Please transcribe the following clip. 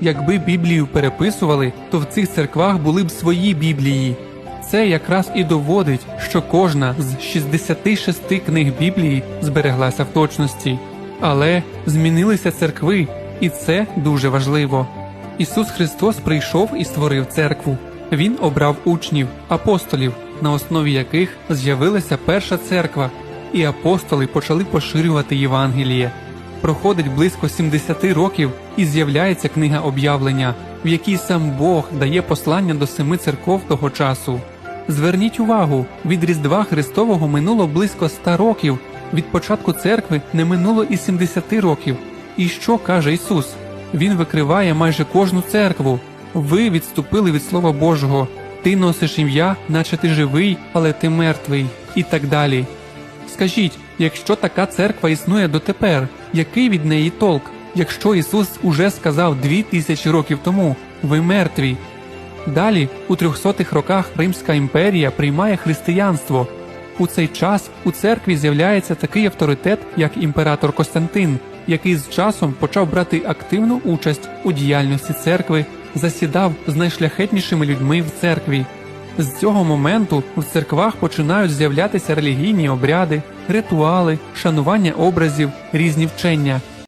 Якби Біблію переписували, то в цих церквах були б свої Біблії. Це якраз і доводить, що кожна з 66 книг Біблії збереглася в точності. Але змінилися церкви, і це дуже важливо. Ісус Христос прийшов і створив церкву. Він обрав учнів, апостолів, на основі яких з'явилася перша церква, і апостоли почали поширювати Євангеліє. Проходить близько 70 років і з'являється книга об'явлення, в якій сам Бог дає послання до семи церков того часу. Зверніть увагу, від Різдва Христового минуло близько 100 років, від початку церкви не минуло і 70 років. І що каже Ісус? Він викриває майже кожну церкву. Ви відступили від Слова Божого. Ти носиш ім'я, наче ти живий, але ти мертвий, і так далі. Скажіть, якщо така церква існує дотепер, який від неї толк? Якщо Ісус уже сказав дві тисячі років тому ви мертві. Далі, у 300-х роках Римська імперія приймає християнство. У цей час у церкві з'являється такий авторитет, як імператор Костянтин, який з часом почав брати активну участь у діяльності церкви, засідав з найшляхетнішими людьми в церкві. З цього моменту у церквах починають з'являтися релігійні обряди, ритуали, шанування образів, різні вчення.